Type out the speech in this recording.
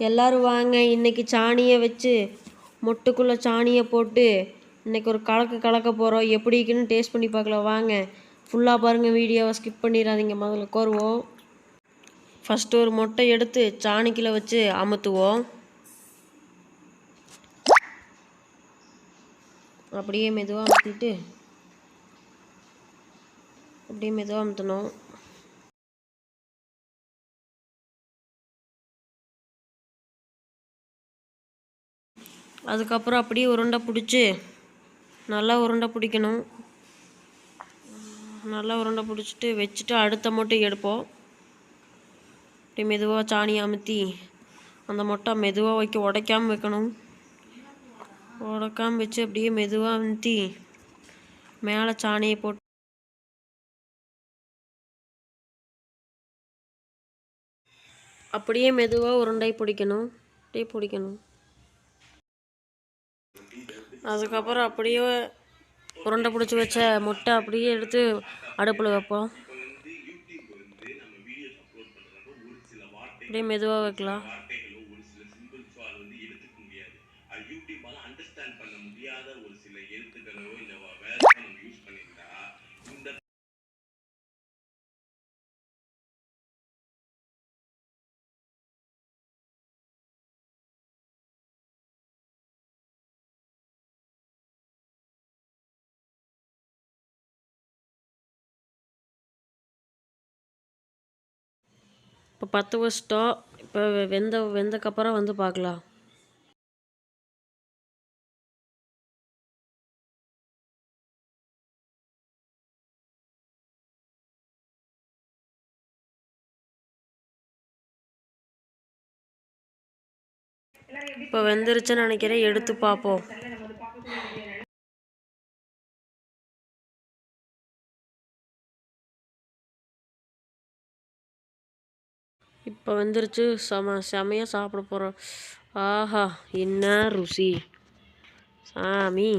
எல்லாரும் வாங்க. இன்னைக்கு சாணியை வச்சு மொட்டுக்குள்ளே சாணியை போட்டு இன்னைக்கு ஒரு கலக்கு கலக்க போகிறோம் எப்படி இருக்குன்னு டேஸ்ட் பண்ணி பார்க்கலாம். வாங்க. ஃபுல்லாக பாருங்கள் வீடியோவை ஸ்கிப் பண்ணிடாதீங்க முதல்ல. கோருவோம் ஃபஸ்ட்டு ஒரு மொட்டை எடுத்து சாணிக்கில் வச்சு அமுத்துவோம். அப்படியே மெதுவாக அமுத்திட்டு அப்படியே மெதுவாக அமுத்தணும். அதுக்கப்புறம் அப்படியே உருண்டை பிடிச்சி நல்லா உருண்டை பிடிக்கணும். நல்லா உருண்டை பிடிச்சிட்டு வச்சுட்டு அடுத்த மொட்டை எடுப்போம். அப்படியே மெதுவாக சாணி அமுத்தி அந்த மொட்டை மெதுவாக வைக்க உடைக்காமல் வைக்கணும். உடைக்காமல் வச்சு அப்படியே மெதுவாக அமுத்தி மேலே சாணியை போட்டு அப்படியே மெதுவாக உருண்டை பிடிக்கணும். அப்படியே பிடிக்கணும். அதுக்கப்புறம் அப்படியே உருண்டை பிடிச்சி வச்ச முட்டை அப்படியே எடுத்து அடுப்பில் வைப்போம். அப்படியே மெதுவாக வைக்கலாம். இப்போ பத்து வச்சிட்டோம் இப்போ வெந்த வெந்தக்கப்புறம் வந்து பார்க்கலாம். இப்போ வெந்துருச்சுன்னு நினைக்கிறேன் எடுத்து பார்ப்போம். இப்போ வந்துருச்சு. செம செமையாக சாப்பிட போகிறோம் ஆஹா என்ன ருசி? சாமி.